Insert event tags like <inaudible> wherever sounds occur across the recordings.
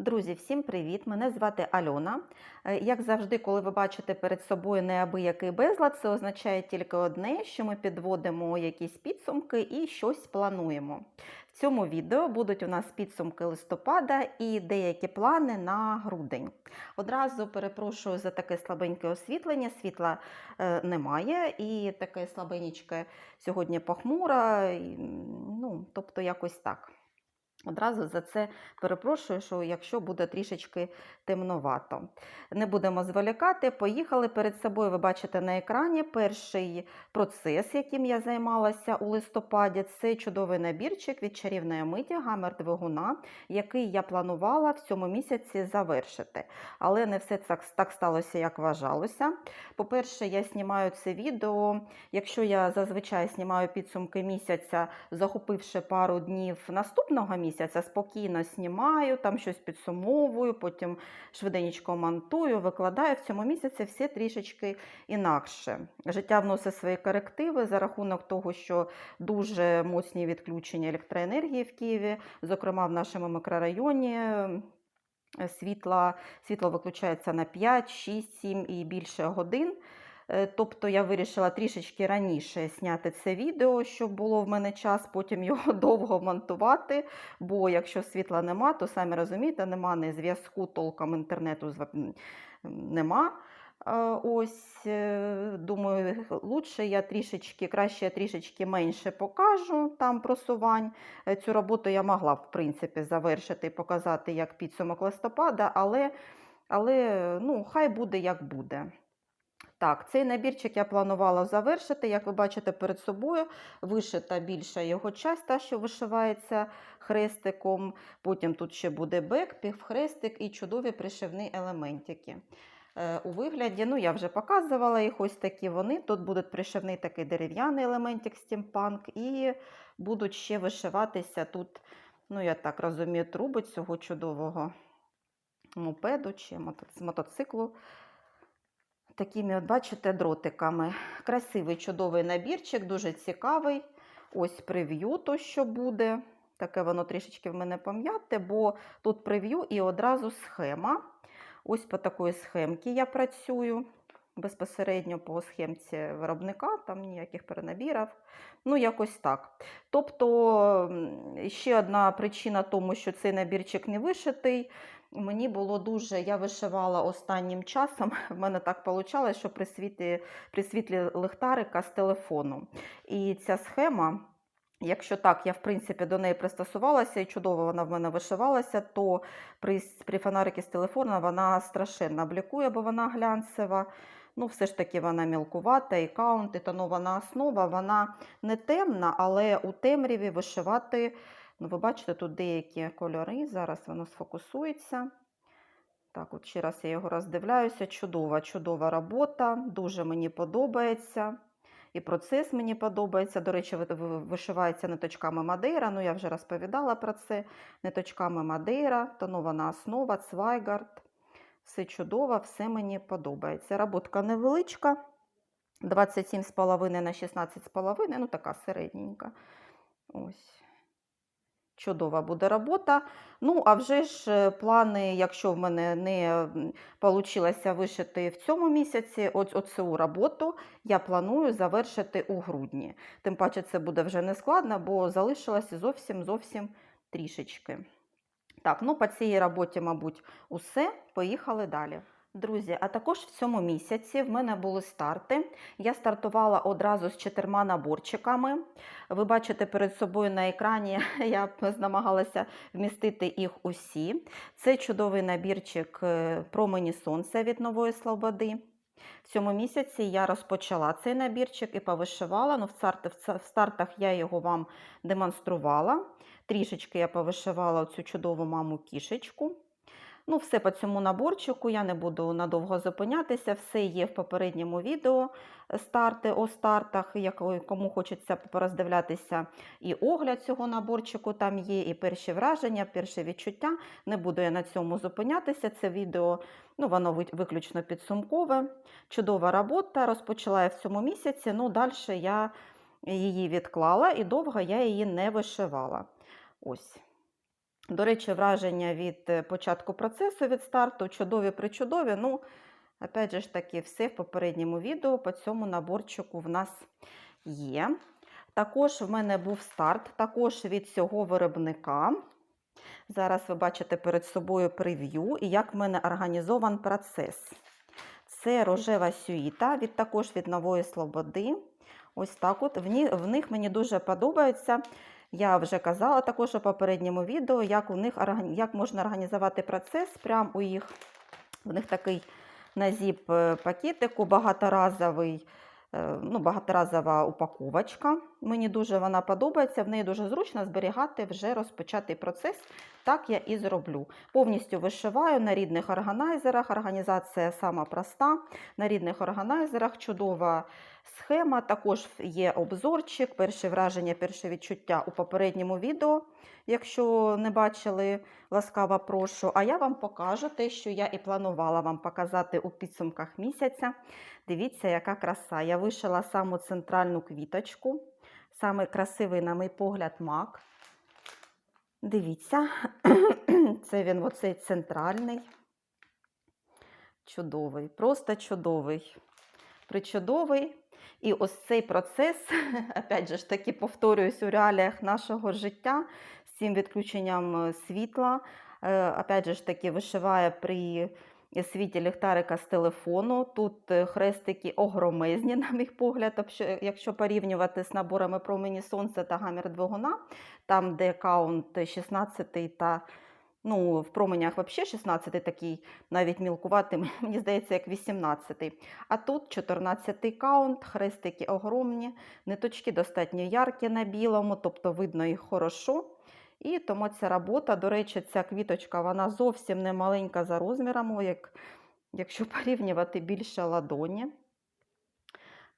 Друзі, всім привіт! Мене звати Альона. Е, Як завжди, коли ви бачите перед собою неабиякий безлад, це означає тільки одне, що ми підводимо якісь підсумки і щось плануємо. В цьому відео будуть у нас підсумки листопада і деякі плани на грудень. Одразу перепрошую за таке слабеньке освітлення. Світла е, немає, і таке слабенечке сьогодні похмуро, ну, тобто якось так. Одразу за це перепрошую, що якщо буде трішечки темновато. Не будемо зволікати. Поїхали перед собою. Ви бачите на екрані перший процес, яким я займалася у листопаді. Це чудовий набірчик від чарівної миті гамер двигуна, який я планувала в цьому місяці завершити. Але не все так, так сталося, як вважалося. По-перше, я знімаю це відео. Якщо я зазвичай знімаю підсумки місяця, захопивши пару днів наступного місяця, спокійно знімаю, там щось підсумовую, потім швиденько монтую, викладаю. В цьому місяці все трішечки інакше. Життя вносить свої корективи за рахунок того, що дуже моцні відключення електроенергії в Києві, зокрема в нашому мікрорайоні. Світла, світло виключається на 5, 6, 7 і більше годин. Е, Тобто я вирішила трішечки раніше зняти це відео, щоб було в мене час потім його <laughs> довго монтувати. Бо якщо світла нема, то самі розумієте, нема ні зв'язку, толком інтернету нема. Е, Ось, е, думаю, лучше я трішечки, краще я трішечки менше покажу там просувань. Цю роботу я могла, в принципі, завершити і показати як підсумок листопада, але, але ну, хай буде як буде. Так, цей набірчик я планувала завершити. Як ви бачите перед собою, вишита більша його часть, та, що вишивається хрестиком. Потім тут ще буде бек, півхрестик і чудові пришивні елементики. Е, У вигляді, ну я вже показувала їх, ось такі вони. Тут будуть пришивний такий дерев'яний елементик стімпанк, і будуть ще вишиватися тут, ну я так розумію, труби цього чудового мопеду чи мото- мотоциклу такими, от бачите, дротиками. Красивий чудовий набірчик, дуже цікавий. Ось прев'ю, то що буде. Таке воно трішечки в мене пом'яте, бо тут прев'ю і одразу схема. Ось по такої схемці я працюю. Безпосередньо по схемці виробника, там ніяких перенабірів. Ну, якось так. Тобто, ще одна причина тому, що цей набірчик не вишитий. Мені було дуже, я вишивала останнім часом. <laughs> В мене так вийшло, що при світлі, при світлі лихтарика з телефону. І ця схема, якщо так, я в принципі до неї пристосувалася і чудово вона в мене вишивалася, то при, при фонарикі з телефону вона страшенно блікує, бо вона глянцева. Ну, все ж таки вона мілкувата, і каунт, тонована основа, вона не темна, але у темряві вишивати. Ну, ви бачите, тут деякі кольори, зараз воно сфокусується. Так, от ще раз я його роздивляюся. Чудова, чудова робота, дуже мені подобається. І процес мені подобається. До речі, ви- ви- вишивається ниточками Мадейра. Ну, я вже розповідала про це. Ниточками Мадейра, тонована основа, цвайгард. Все чудово, все мені подобається. Роботка невеличка. 27,5 на 16,5, ну така середненька. Ось. Чудова буде робота. Ну, а вже ж е, плани, якщо в мене не вийшло вишити в цьому місяці, ось оцю роботу я планую завершити у грудні. Тим паче це буде вже не складно, бо залишилося зовсім зовсім трішечки. Так, ну по цій роботі, мабуть, усе. Поїхали далі. Друзі, а також в цьому місяці в мене були старти. Я стартувала одразу з чотирма наборчиками. Ви бачите перед собою на екрані, <laughs> я намагалася вмістити їх усі. Це чудовий набірчик е, промені сонця від Нової Слободи. В цьому місяці я розпочала цей набірчик і повишивала. Ну, в, старт, в стартах я його вам демонструвала. Трішечки я повишивала цю чудову маму кішечку. Ну, все по цьому наборчику, я не буду надовго зупинятися, все є в попередньому відео е, старти о стартах, кому хочеться пороздивлятися і огляд цього наборчику там є, і перші враження, перші відчуття. Не буду я на цьому зупинятися. Це відео ну, воно виключно підсумкове. Чудова робота. Розпочала я в цьому місяці, ну далі я її відклала і довго я її не вишивала. Ось. До речі, враження від е, початку процесу від старту чудові причудові. Ну, опять же ж таки, все в попередньому відео по цьому наборчику в нас є. Також в мене був старт, також від цього виробника. Зараз ви бачите перед собою прев'ю і як в мене організован процес. Це рожева сюїта, від також від нової Слободи. Ось так от. В них мені дуже подобається. Я вже казала також у попередньому відео, як у них як можна організувати процес. Прямо у їх в них такий на зіп е, багаторазовий, е, ну, багаторазова упаковочка. Мені дуже вона подобається, в неї дуже зручно зберігати вже розпочатий процес. Так я і зроблю. Повністю вишиваю на рідних органайзерах. Організація сама проста. На рідних органайзерах чудова схема. Також є обзорчик, перші враження, перше відчуття у попередньому відео. Якщо не бачили, ласкаво прошу. А я вам покажу те, що я і планувала вам показати у підсумках місяця. Дивіться, яка краса. Я вишила саму центральну квіточку. Саме красивий, на мій погляд, мак. Дивіться, <clears throat> це він оцей центральний. Чудовий, просто чудовий. Причудовий. І ось цей процес, <laughs> опять же ж таки, повторююсь у реаліях нашого життя з цим відключенням е, світла. Е, Опять же ж таки, вишиває при світі ліхтарика з телефону. Тут е, хрестики огромезні, <laughs> на мій погляд, якщо порівнювати з наборами промені сонця та гамір двигуна, там, де каунт 16 та ну, в променях взагалі 16 такий, навіть мілкуватий, мені здається, як 18. А тут 14 каунт, хрестики огромні, ниточки достатньо яркі на білому, тобто видно їх хорошо. І тому ця робота, до речі, ця квіточка вона зовсім не маленька за розміром, як, якщо <laughs> порівнювати більше ладоні.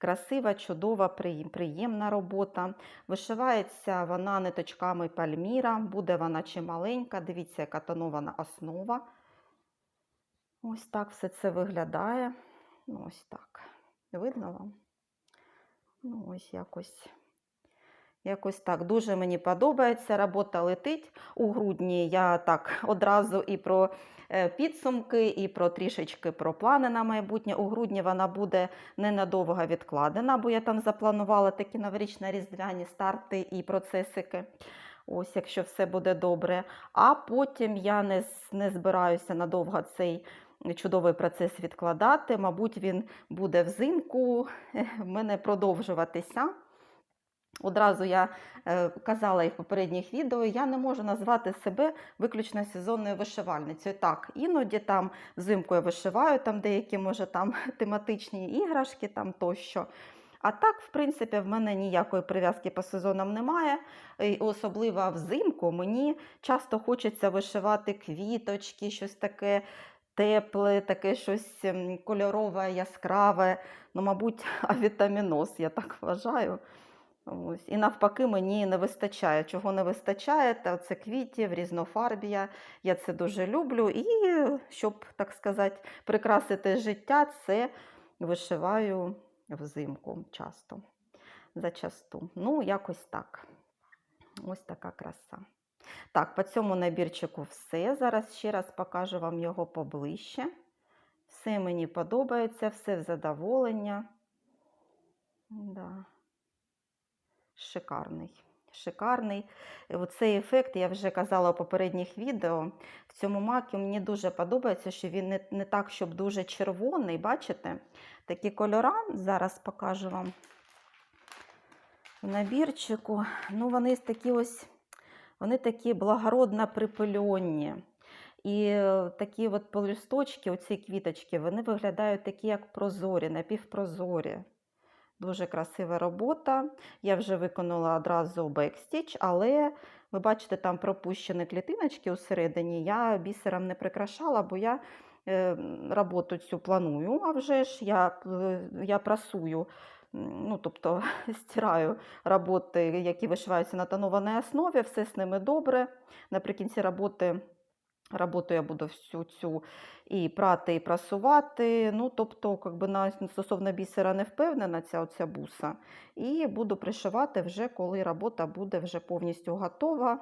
Красива, чудова, приємна робота. Вишивається вона ниточками пальміра, буде вона чималенька. Дивіться, яка тонована основа. Ось так все це виглядає. Ось так. Видно вам? Ну, ось якось. Якось так. Дуже мені подобається. Робота летить. У грудні я так <laughs> одразу і про е, підсумки, і про трішечки про плани на майбутнє. У грудні вона буде ненадовго відкладена, бо я там запланувала такі новорічно-різдвяні старти і процесики. Ось, якщо все буде добре. А потім я не, не збираюся надовго цей чудовий процес відкладати. Мабуть, він буде взимку <laughs> в мене продовжуватися. Одразу я е, казала і в попередніх відео, я не можу назвати себе виключно сезонною вишивальницею. Так, іноді там взимку я вишиваю, там деякі, може, там <laughs> тематичні іграшки там тощо. А так, в принципі, в мене ніякої прив'язки по сезонам немає. І особливо взимку мені часто хочеться вишивати квіточки, щось таке тепле, таке щось ем, кольорове, яскраве. Ну, мабуть, <laughs> авітаміноз, я так вважаю. Ось. І навпаки, мені не вистачає. Чого не вистачає, то це квітів, різнофарбія. Я це дуже люблю. І щоб, так сказати, прикрасити життя, це вишиваю взимку часто. Зачасту. Ну, якось так. Ось така краса. Так, по цьому набірчику все. Зараз ще раз покажу вам його поближче. Все мені подобається, все в задоволення. Да. Шикарний. Шикарний. Оцей ефект, я вже казала у попередніх відео. В цьому макі мені дуже подобається, що він не, не так, щоб дуже червоний. Бачите? Такі кольора, зараз покажу вам в набірчику. Ну, вони такі ось, вони такі благородно припильонні. І е, такі от полісточки, оці квіточки, вони виглядають такі, як прозорі, напівпрозорі. Дуже красива робота. Я вже виконала одразу бекстіч, але ви бачите, там пропущені клітиночки усередині. Я бісером не прикрашала, бо я е, роботу цю планую. А вже ж я, е, я прасую, ну, тобто <laughs> стираю роботи, які вишиваються на тонованій основі, все з ними добре. Наприкінці роботи. Роботу я буду всю цю і прати, і прасувати. Ну, тобто, как би, на, стосовно бісера не впевнена ця оця буса. І буду пришивати вже, коли робота буде вже повністю готова.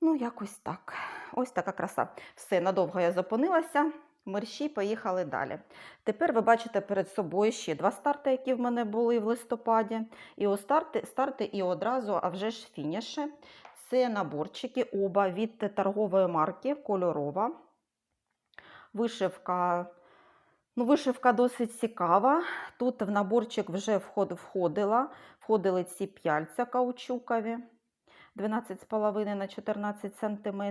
Ну, якось так. Ось така краса. Все, надовго я зупинилася. Мерщі поїхали далі. Тепер ви бачите перед собою ще два старти, які в мене були в листопаді. І о старти, старти і одразу, а вже ж фініші. Це наборчики оба від торгової марки кольорова. Вишивка. Ну, вишивка досить цікава. Тут в наборчик вже входила, входили ці п'яльця каучукові 12,5 на 14 см.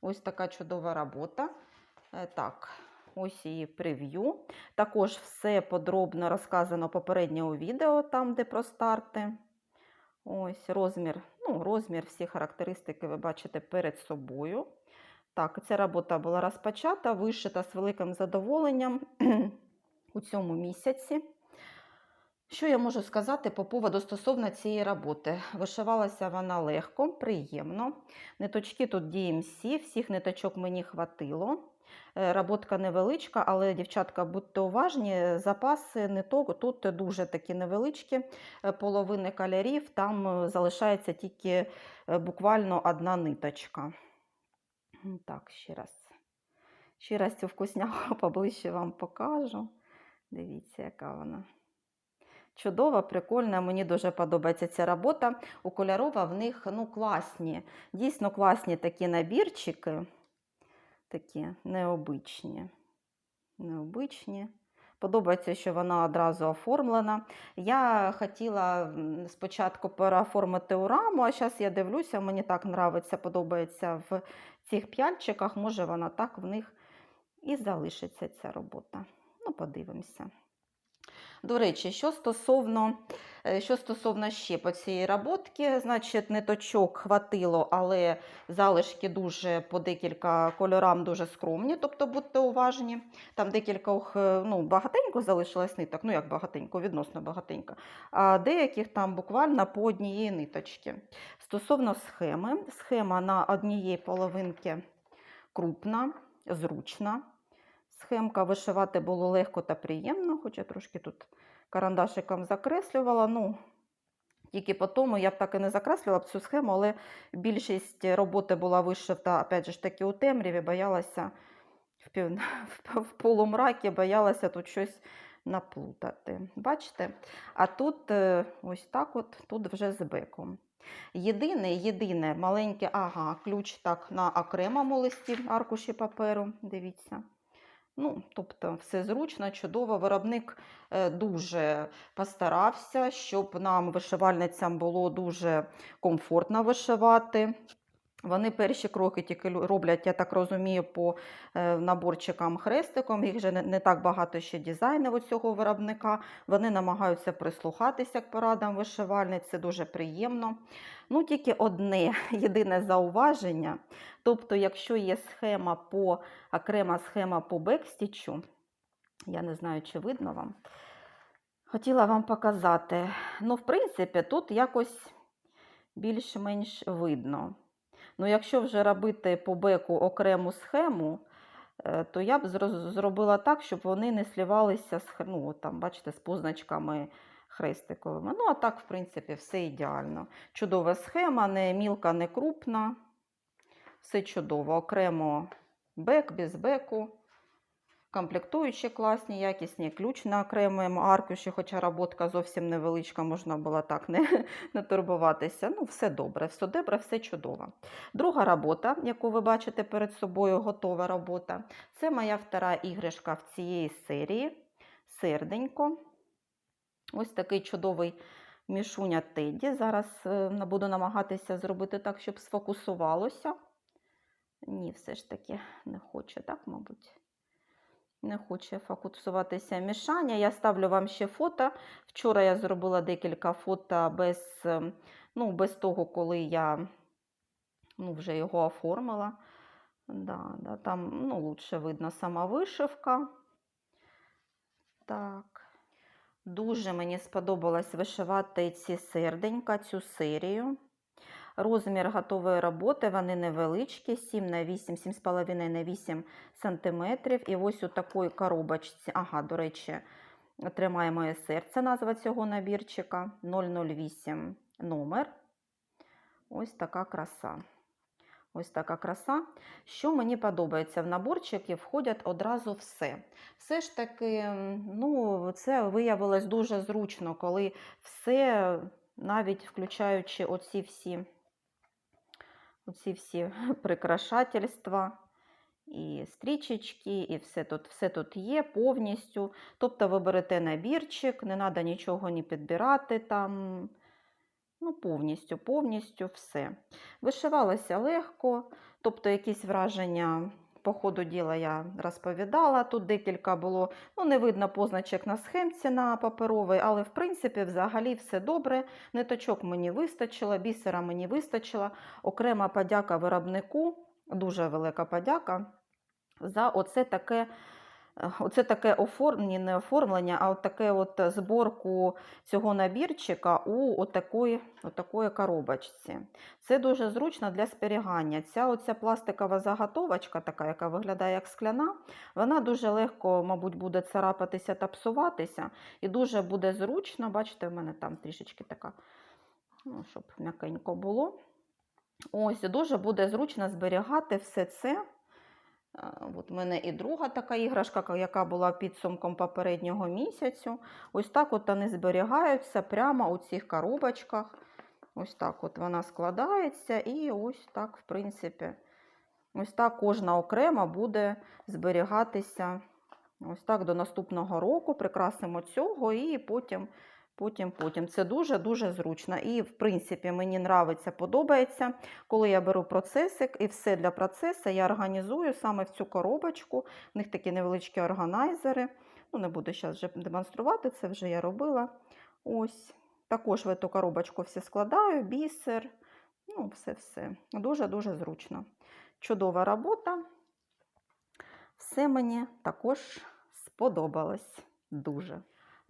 Ось така чудова робота. Е, Так, ось її прев'ю. Також все подробно розказано попередньо у відео, там, де про старти. Ось розмір, ну, розмір, всі характеристики ви бачите перед собою. Так, ця робота була розпочата, вишита з великим задоволенням <clears throat> у цьому місяці. Що я можу сказати по поводу стосовно цієї роботи? Вишивалася вона легко, приємно. Ниточки тут DMC, всіх ниточок мені хватило. Е, Роботка невеличка, але, дівчатка, будьте уважні, запаси ниток тут дуже такі невеличкі, е, половини кольорів, там е, залишається тільки буквально одна ниточка. Так, ще раз. Ще раз цю вкусняху <laughs> поближче вам покажу. Дивіться, яка вона. Чудова, прикольна, мені дуже подобається ця робота. У кольорова в них ну, класні, дійсно класні такі набірчики, такі необичні. необичні. Подобається, що вона одразу оформлена. Я хотіла спочатку переоформити у раму, а зараз я дивлюся, мені так подобається, подобається в цих п'яльчиках. Може, вона так в них і залишиться ця робота. Ну, подивимося. До речі, що стосовно, е, що стосовно ще по цієї роботки, значить, ниточок хватило, але залишки дуже по декілька кольорам дуже скромні, тобто будьте уважні. Там декількох, е, ну, багатенько залишилось ниток, ну як багатенько, відносно багатенько, а деяких там буквально по однієї ниточки. Стосовно схеми, схема на однієї половинки крупна, зручна. Схемка вишивати було легко та приємно, хоча трошки тут карандашиком закреслювала. Ну, тільки по тому я б так і не закреслювала б цю схему, але більшість роботи була вишита, опять же таки, у темряві, боялася <laughs> в, пів... в полумракі, боялася тут щось наплутати. Бачите? А тут е, ось так от, тут вже з беком. Єдине, єдине маленьке, ага, ключ так на окремому листі аркуші паперу, дивіться. Ну, тобто, все зручно, чудово. Виробник е, дуже постарався, щоб нам, вишивальницям, було дуже комфортно вишивати. Вони перші кроки тільки роблять, я так розумію, по е, наборчикам хрестиком. Їх же не, так багато ще дизайнів у цього виробника. Вони намагаються прислухатися к порадам вишивальниць, це дуже приємно. Ну, тільки одне <laughs> єдине зауваження. Тобто, якщо є схема по окрема схема по бекстічу, я не знаю, чи видно вам. Хотіла вам показати. Ну, в принципі, тут якось більш-менш видно. Ну, якщо вже робити по беку окрему схему, е, то я б зробила так, щоб вони не слівалися з, ну, там, бачите, з позначками хрестиковими. Ну, а так, в принципі, все ідеально. Чудова схема, не мілка, не крупна. Все чудово. Окремо бек, без беку. Комплектуючі класні, якісні, ключ на окремому аркуші, хоча роботка зовсім невеличка, можна було так не, <laughs> не турбуватися. Ну, все добре, все добре, все чудово. Друга робота, яку ви бачите перед собою, готова робота. Це моя втора іграшка в цієї серії. Серденько. Ось такий чудовий мішуня Теді. Зараз е, буду намагатися зробити так, щоб сфокусувалося. Ні, все ж таки не хоче, так, мабуть. Не хоче фокусуватися мішання. Я ставлю вам ще фото. Вчора я зробила декілька фото без, ем, ну, без того, коли я ну, вже його оформила. Да, да, там ну, лучше видно сама вишивка. Так. Дуже мені сподобалось вишивати ці серденька, цю серію. Розмір готової роботи, вони невеличкі, 7 на 8, 7,5 на 8 см. І ось у такої коробочці, ага, до речі, тримає моє серце, назва цього набірчика, 008 номер. Ось така краса. Ось така краса. Що мені подобається, в наборчики входять одразу все. Все ж таки, ну, це виявилось дуже зручно, коли все, навіть включаючи оці всі, оці всі <laughs> прикрашательства, і стрічечки, і все тут, все тут є повністю. Тобто ви берете набірчик, не треба нічого ні підбирати там. Ну, повністю, повністю все. Вишивалося легко, тобто якісь враження по ходу діла я розповідала. Тут декілька було, ну, не видно позначок на схемці на паперовій, але в принципі взагалі все добре. Ниточок мені вистачило, бісера мені вистачило. Окрема подяка виробнику, дуже велика подяка за оце таке. Оце таке оформлення, не оформлення, а от таке от зборку цього набірчика у отакої, отакої коробочці. Це дуже зручно для зберігання. Ця оця пластикова заготовочка, така, яка виглядає як скляна, вона дуже легко, мабуть, буде царапатися та псуватися. І дуже буде зручно. Бачите, в мене там трішечки така, ну, щоб м'якенько було. Ось, дуже буде зручно зберігати все це. От у мене і друга така іграшка, яка була підсумком попереднього місяцю. Ось так от вони зберігаються прямо у цих коробочках. Ось так от вона складається, і ось так, в принципі, ось так кожна окрема буде зберігатися. Ось так до наступного року прикрасимо цього і потім. Потім, потім. Це дуже-дуже зручно. І, в принципі, мені нравиться, подобається. Коли я беру процесик і все для процесу, я організую саме в цю коробочку. В них такі невеличкі органайзери. Ну, не буду зараз вже демонструвати, це вже я робила. Ось. Також в цю коробочку все складаю, бісер. Ну, все-все. Дуже-дуже зручно. Чудова робота. Все мені також сподобалось дуже.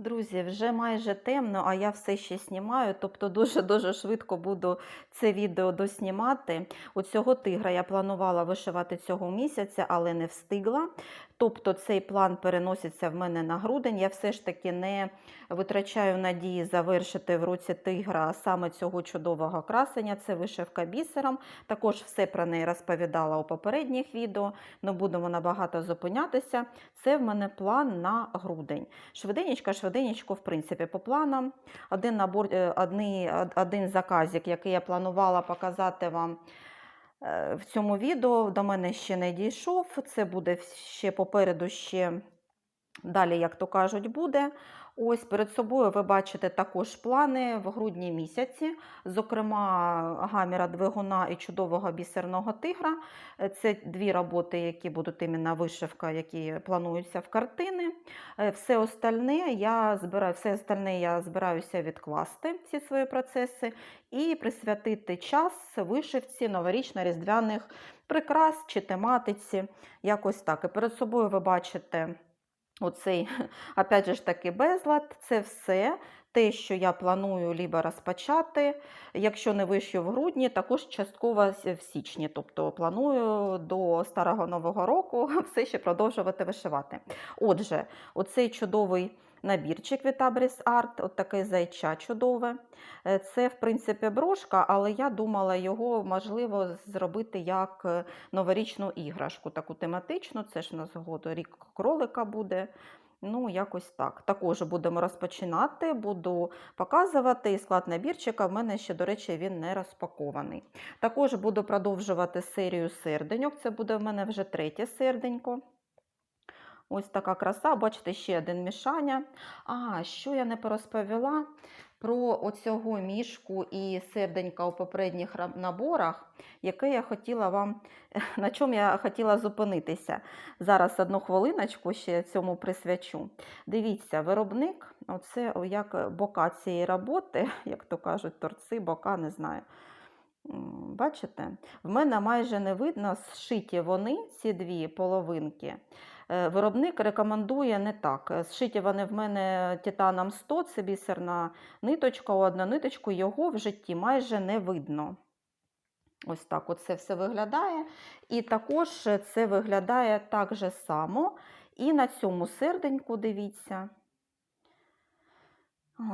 Друзі, вже майже темно, а я все ще знімаю, тобто дуже-дуже швидко буду це відео доснімати. У цього тигра я планувала вишивати цього місяця, але не встигла. Тобто цей план переноситься в мене на грудень. Я все ж таки не витрачаю надії завершити в році тигра саме цього чудового красення. Це вишивка бісером. Також все про неї розповідала у попередніх відео, не будемо набагато зупинятися. Це в мене план на грудень. Швиденечко, швиденечко, в принципі, по планам. Один, набор, е, одні, од- один заказик, який я планувала показати вам. Е, В цьому відео до мене ще не дійшов. Це буде ще попереду ще далі, як то кажуть, буде. Ось перед собою ви бачите також плани в грудні місяці, зокрема, гаміра двигуна і чудового бісерного тигра. Е, Це дві роботи, які будуть іменно вишивка, які плануються в картини. Е, Все остальне я збираю, все остальне я збираюся відкласти всі свої процеси і присвятити час вишивці новорічно-різдвяних прикрас чи тематиці. Якось так. І перед собою ви бачите. Оцей, <laughs> опять же ж таки, безлад, це все те, що я планую ліба розпочати. Якщо не вишью в грудні, також частково в січні. Тобто планую до старого нового року <laughs> все ще продовжувати вишивати. Отже, оцей чудовий набірчик від Abris Art, от таке зайча чудове. Е, Це, в принципі, брошка, але я думала його можливо зробити як е, новорічну іграшку, таку тематичну. Це ж у нас рік кролика буде. Ну, якось так. Також будемо розпочинати, буду показувати. І склад набірчика в мене ще, до речі, він не розпакований. Також буду продовжувати серію серденьок. Це буде в мене вже третє серденько. Ось така краса, бачите, ще один мішання. А, що я не порозповіла про оцього мішку і серденька у попередніх наборах, яке я хотіла вам, <laughs> на чому я хотіла зупинитися. Зараз одну хвилиночку ще цьому присвячу. Дивіться, виробник, оце як бока цієї роботи, <laughs> як то кажуть, торци, бока, не знаю. Бачите, в мене майже не видно, зшиті вони, ці дві половинки. Е, Виробник рекомендує не так. Е, Зшиті вони в мене титаном 100, це бісерна ниточка, одна ниточку, його в житті майже не видно. Ось так оце все виглядає. І також це виглядає так же само. І на цьому серденьку, дивіться.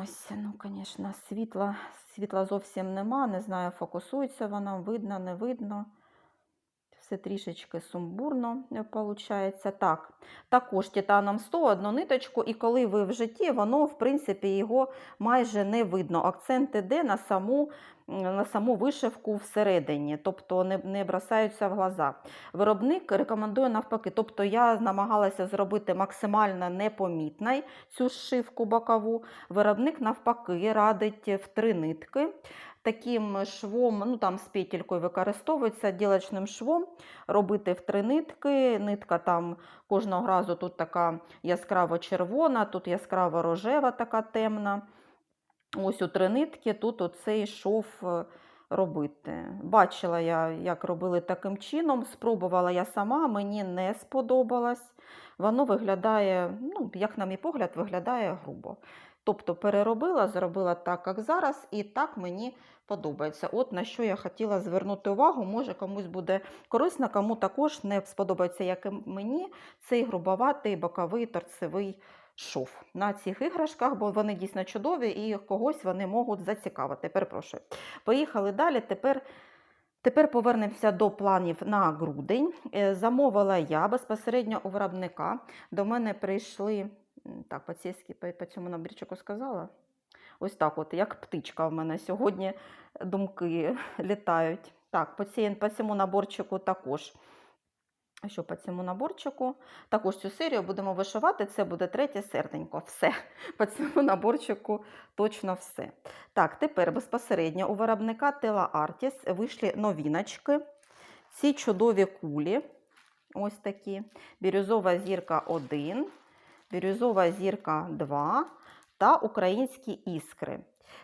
Ось, ну, звісно, світла, світла зовсім нема. Не знаю, фокусується вона, видно, не видно. Все трішечки сумбурно виходить. Так, також титаном 100 одну ниточку, і коли ви в житті, воно, в принципі, його майже не видно. Акцент іде на саму, на саму вишивку всередині, тобто не, не бросаються в глаза. Виробник рекомендує навпаки. Тобто я намагалася зробити максимально непомітною цю зшивку бокову. Виробник навпаки радить в три нитки. Таким швом, ну там з петелькою використовується ділочним швом, робити в три нитки. Нитка там кожного разу тут така яскраво-червона, тут яскраво-рожева, така темна. Ось у три нитки, тут оцей шов е, робити. Бачила я, як робили таким чином. Спробувала я сама, мені не сподобалось. Воно виглядає, ну, як на мій погляд, виглядає грубо. Тобто переробила, зробила так, як зараз, і так мені подобається. От на що я хотіла звернути увагу, може комусь буде корисно, кому також не сподобається, як і мені, цей грубоватий боковий торцевий шов на цих іграшках, бо вони дійсно чудові і когось вони можуть зацікавити. Перепрошую. Поїхали далі. Тепер. Тепер повернемося до планів на грудень. Е, Замовила я безпосередньо у виробника. До мене прийшли, так, по, по, цьому набірчику сказала. Ось так, от, як птичка в мене сьогодні думки <laughs> літають. Так, по, цій, по цьому наборчику також. Що по цьому наборчику? Також цю серію будемо вишивати. Це буде третє серденько. Все. <laughs> По цьому наборчику точно все. Так, тепер безпосередньо у виробника Tela Artis вийшли новіночки. Ці чудові кулі. Ось такі. Бірюзова зірка 1, бірюзова зірка 2 та українські іскри.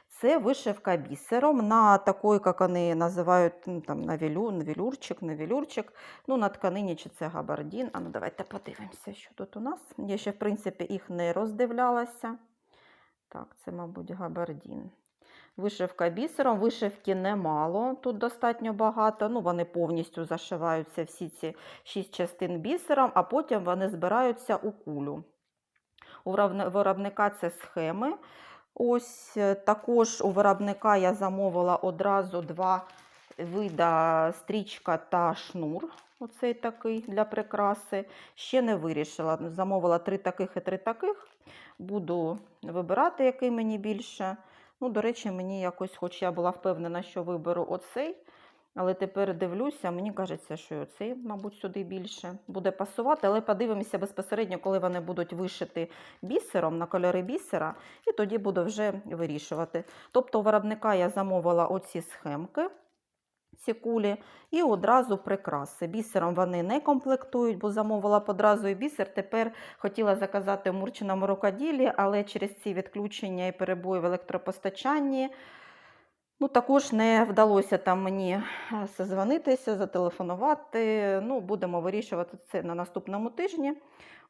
Це вишивка бісером на такой, як вони називають, ну, там, на велю, на велюрчик, на велюрчик. Ну, на тканині чи це габардін. А ну давайте подивимося, що тут у нас. Я ще, в принципі, їх не роздивлялася. Так, це, мабуть, габардін. Вишивка бісером, вишивки немало, тут достатньо багато. Ну, вони повністю зашиваються всі ці шість частин бісером, а потім вони збираються у кулю. У виробника це схеми. Ось е, також у виробника я замовила одразу два вида стрічка та шнур. Оцей такий для прикраси. Ще не вирішила. Замовила три таких і три таких. Буду вибирати, який мені більше. Ну, до речі, мені якось, хоч я була впевнена, що виберу оцей. Але тепер дивлюся, мені кажеться, що і оцей, мабуть, сюди більше буде пасувати. Але подивимося безпосередньо, коли вони будуть вишити бісером на кольори бісера, і тоді буду вже вирішувати. Тобто, у виробника я замовила оці схемки, ці кулі, і одразу прикраси. Бісером вони не комплектують, бо замовила одразу і бісер. Тепер хотіла заказати в Мурчиному рукоділі, але через ці відключення і перебої в електропостачанні. Ну, також не вдалося там мені е, созвонитися, зателефонувати. Ну, будемо вирішувати це на наступному тижні.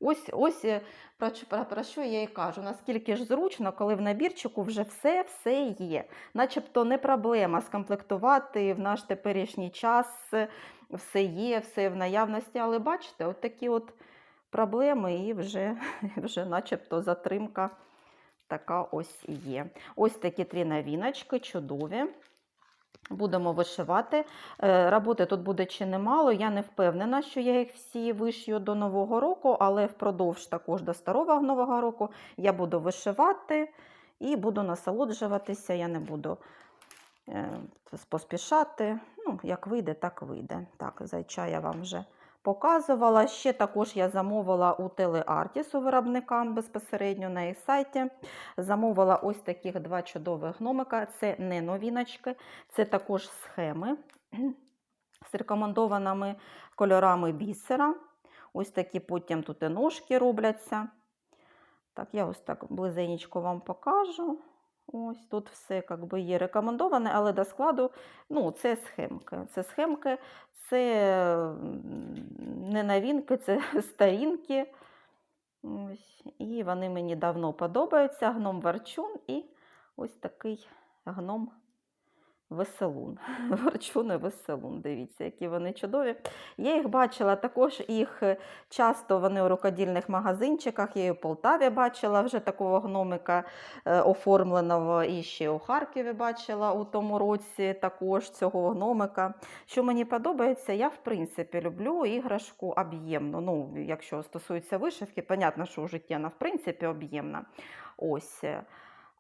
Ось ось е, про, про, що я і кажу. Наскільки ж зручно, коли в набірчику вже все все є. Начебто не проблема скомплектувати в наш теперішній час е, все є, все в наявності. Але бачите, от такі от проблеми, і вже, <laughs> вже начебто затримка така ось є. Ось такі три новіночки, чудові. Будемо вишивати. Е, Роботи тут буде чи немало. Я не впевнена, що я їх всі вишью до Нового року, але впродовж також до Старого Нового року я буду вишивати і буду насолоджуватися. Я не буду е, поспішати. Ну, як вийде, так вийде. Так, зайча вам вже показувала. Ще також я замовила у Телеартіс у виробникам безпосередньо на їх сайті. Замовила ось таких два чудових гномика. Це не новіночки, це також схеми <clears throat> з рекомендованими кольорами бісера. Ось такі потім тут і ножки робляться. Так, я ось так близенько вам покажу. Ось тут все як би, є рекомендоване, але до складу ну, це схемки. Це схемки, це не новинки, це <laughs> старінки. Ось. І вони мені давно подобаються. Гном Варчун і ось такий гном Веселун. <laughs> Ворчуни веселун. Дивіться, які вони чудові. Я їх бачила також, їх е, часто вони у рукодільних магазинчиках. Я і в Полтаві бачила вже такого гномика е, оформленого, і ще у Харкові бачила у тому році також цього гномика. Що мені подобається, я в принципі люблю іграшку об'ємну. Ну, якщо стосується вишивки, понятно, що у житті вона в принципі об'ємна. Ось.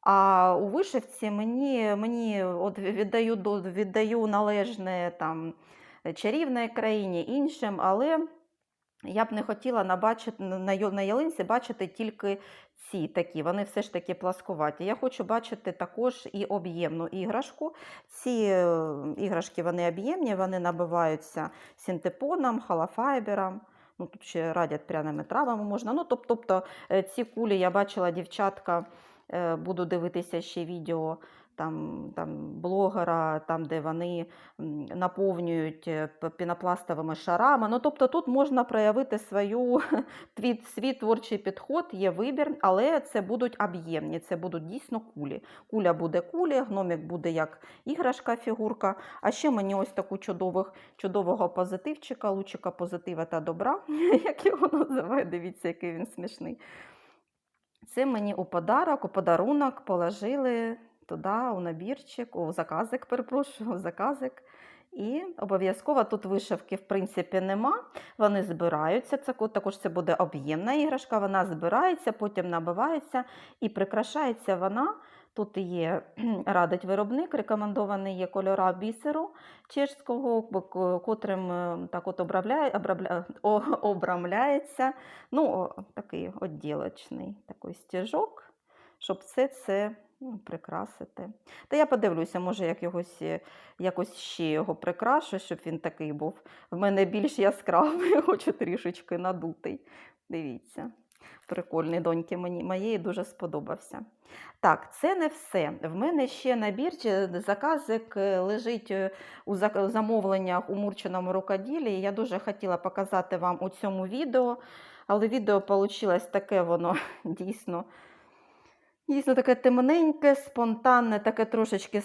А у вишивці мені, мені от віддаю, віддаю належне там чарівної країні іншим, але я б не хотіла набачити, на, ялинці бачити тільки ці такі, вони все ж таки пласкуваті. Я хочу бачити також і об'ємну іграшку. Ці е, іграшки вони об'ємні, вони набиваються синтепоном, холофайбером. Ну, тут ще радять пряними травами можна. Ну, тоб- тобто е, ці кулі я бачила дівчатка, буду дивитися ще відео там, там, блогера, там, де вони наповнюють е, пінопластовими шарами. Ну, тобто тут можна проявити свою, <laughs> твій, свій творчий підход, є вибір, але це будуть об'ємні, це будуть дійсно кулі. Куля буде кулі, гномик буде як іграшка, фігурка. А ще мені ось таку чудових, чудового позитивчика, лучика позитива та добра, <laughs> як його називають. Дивіться, який він смішний. Це мені у подарок, у подарунок положили туди, у набірчик, у заказик, перепрошую, у заказик. І обов'язково тут вишивки, в принципі, нема. Вони збираються. Це також це буде об'ємна іграшка. Вона збирається, потім набивається і прикрашається вона. Тут є радить виробник, рекомендований є кольора бісеру чешського, котрим е, так от обрамляє, обрамля, обрамляється. Ну, такий відділочний такий стіжок, щоб все це ну, прикрасити. Та я подивлюся, може, як йогось, е, якось ще його прикрашу, щоб він такий був в мене більш яскравий, <laughs> хочу трішечки надутий. Дивіться. Прикольний доньки мені, моєї дуже сподобався. Так, це не все. В мене ще набір, заказик е, лежить е, у замовленнях у Мурчиному рукоділі. Я дуже хотіла показати вам у цьому відео, але відео вийшло таке воно <laughs> дійсно. Дійсно, таке темненьке, спонтанне, таке трошечки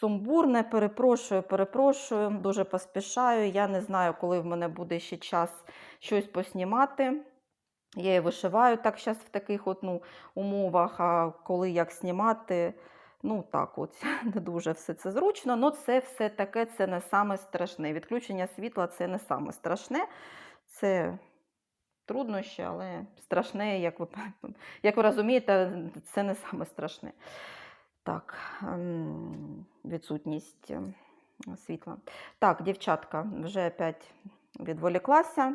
сумбурне. Перепрошую, перепрошую, дуже поспішаю. Я не знаю, коли в мене буде ще час щось поснімати. Я і вишиваю так зараз в таких от, ну, умовах, а коли як знімати, ну так от, <laughs> не дуже все це зручно. Ну, це все таке, це не саме страшне. Відключення світла це не саме страшне. Це труднощі, але страшне, як ви, як ви розумієте, це не саме страшне. Так, ем, відсутність ем, світла. Так, дівчатка, вже опять відволіклася.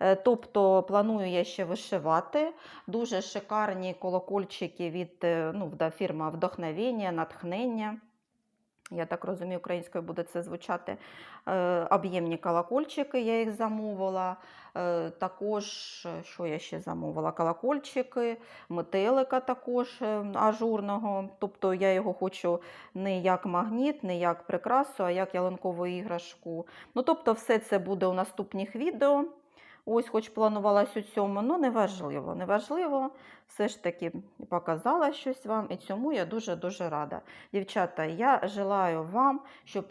Е, Тобто планую я ще вишивати. Дуже шикарні колокольчики від е, ну, фірма Вдохновення, натхнення. Я так розумію, українською буде це звучати. Е, Об'ємні колокольчики, я їх замовила. Е, Також, е, що я ще замовила? Колокольчики, метелика також ажурного. Тобто я його хочу не як магніт, не як прикрасу, а як ялинкову іграшку. Ну, тобто, все це буде у наступних відео. Ось, хоч планувалась у цьому, ну неважливо, неважливо. Все ж таки показала щось вам, і цьому я дуже-дуже рада. Дівчата, я желаю вам, щоб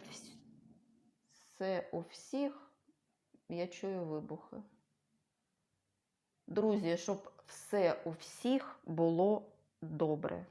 все у всіх, я чую вибухи. Друзі, щоб все у всіх було добре.